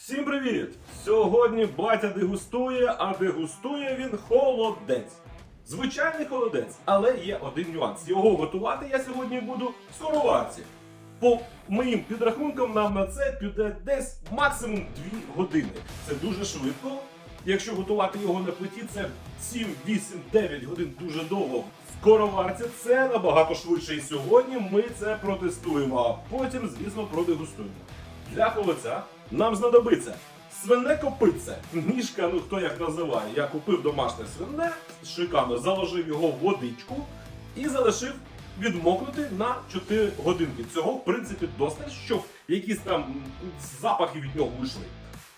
Всім привіт! Сьогодні батя дегустує, а дегустує він холодець. Звичайний холодець, але є один нюанс. Його готувати я сьогодні буду в скороварці. По моїм підрахункам, нам на це піде десь максимум 2 години. Це дуже швидко. Якщо готувати його на плиті, це 7, 8, 9 годин дуже довго. В скороварці це набагато швидше. І сьогодні ми це протестуємо, а потім, звісно, продегустуємо. Для холодця нам знадобиться свине копитце. Ніжка, ну хто як називає. Я купив домашнє свине, шикарно заложив його в водичку і залишив відмокнути на 4 годинки. Цього, в принципі, досить, щоб якісь там запахи від нього вийшли.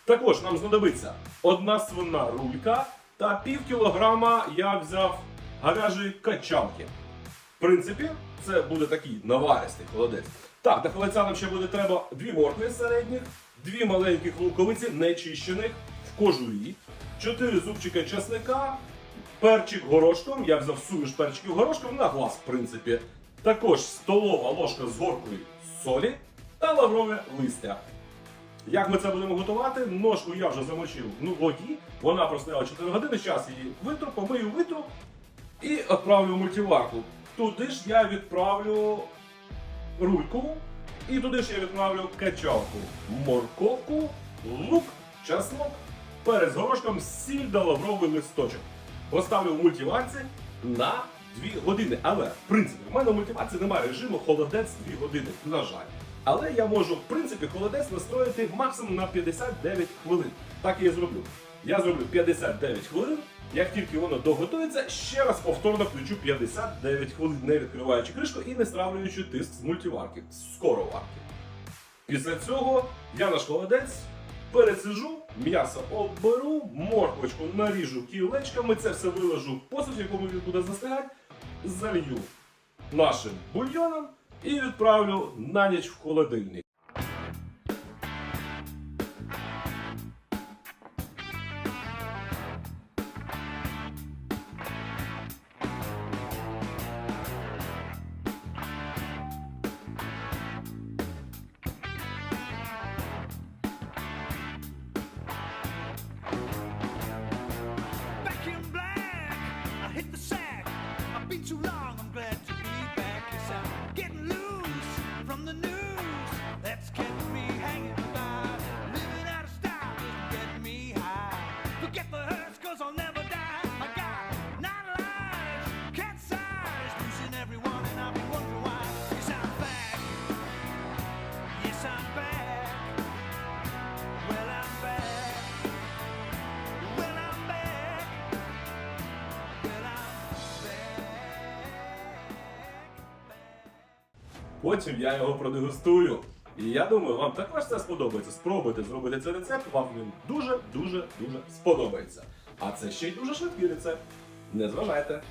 Також нам знадобиться одна свина рулька та пів кілограма я взяв гаряжої качалки. В принципі, це буде такий наваристий холодець. Так, до холодця нам ще буде треба дві моркви середніх, дві маленьких луковиці, нечищених в кожурі, чотири зубчика чесника, перчик горошком. Я взяв суміш перчиків горошком на глаз, в принципі. Також столова ложка з горкою солі та лаврове листя. Як ми це будемо готувати? Ножку я вже замочив в воді. Вона простояла 4 години. Зараз її витру, помию витру і відправлю в мультиварку. Туди ж я відправлю рульку, і туди ж я відправлю качалку, морковку, лук, чеснок, перець горошком, сіль та лавровий листочок. Поставлю в мультиварці на 2 години. Але, в принципі, в мене в мультиварці немає режиму холодець 2 години, на жаль. Але я можу, в принципі, холодець настроїти максимум на 59 хвилин. Так і я зроблю. Я зроблю 59 хвилин. Як тільки воно доготується, ще раз повторно включу 59 хвилин, не відкриваючи кришку і не стравлюючи тиск з мультиварки, з скороварки. Після цього я наш холодець пересижу, м'ясо оберу, морквочку наріжу кілечками, це все виложу в посуд, в якому він буде застигати, залью нашим бульйоном і відправлю на ніч в холодильник. Потім я його продегустую. І я думаю, вам також це сподобається. Спробуйте зробити цей рецепт, вам він дуже, дуже, дуже сподобається. А це ще й дуже швидкий рецепт. Не зважайте.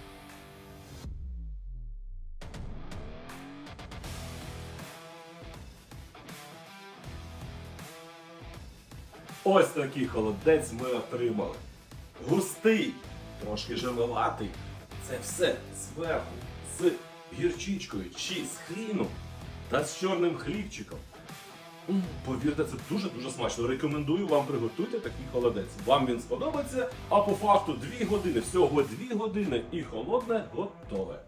Ось такий холодець ми отримали. Густий, трошки жиловатий. Це все зверху з гірчичкою чи з хріном та з чорним хлібчиком. Повірте, це дуже-дуже смачно. Рекомендую вам приготуйте такий холодець. Вам він сподобається, а по факту 2 години, всього 2 години і холодне готове.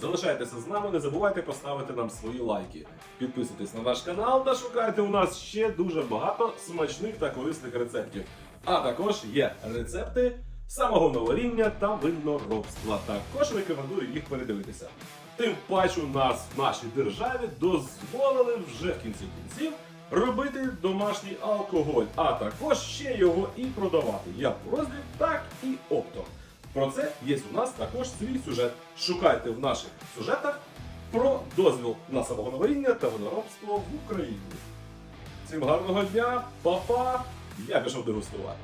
Залишайтеся з нами, не забувайте поставити нам свої лайки. Підписуйтесь на наш канал та шукайте у нас ще дуже багато смачних та корисних рецептів. А також є рецепти самого варіння та виноробства. Також рекомендую їх передивитися. Тим паче у нас в нашій державі дозволили вже в кінці кінців робити домашній алкоголь, а також ще його і продавати як в роздріб, так і оптом. Про це є у нас також свій сюжет. Шукайте в наших сюжетах про дозвіл на самогоноваріння та виноробство в Україні. Всім гарного дня, па-па! Я пішов дегустувати.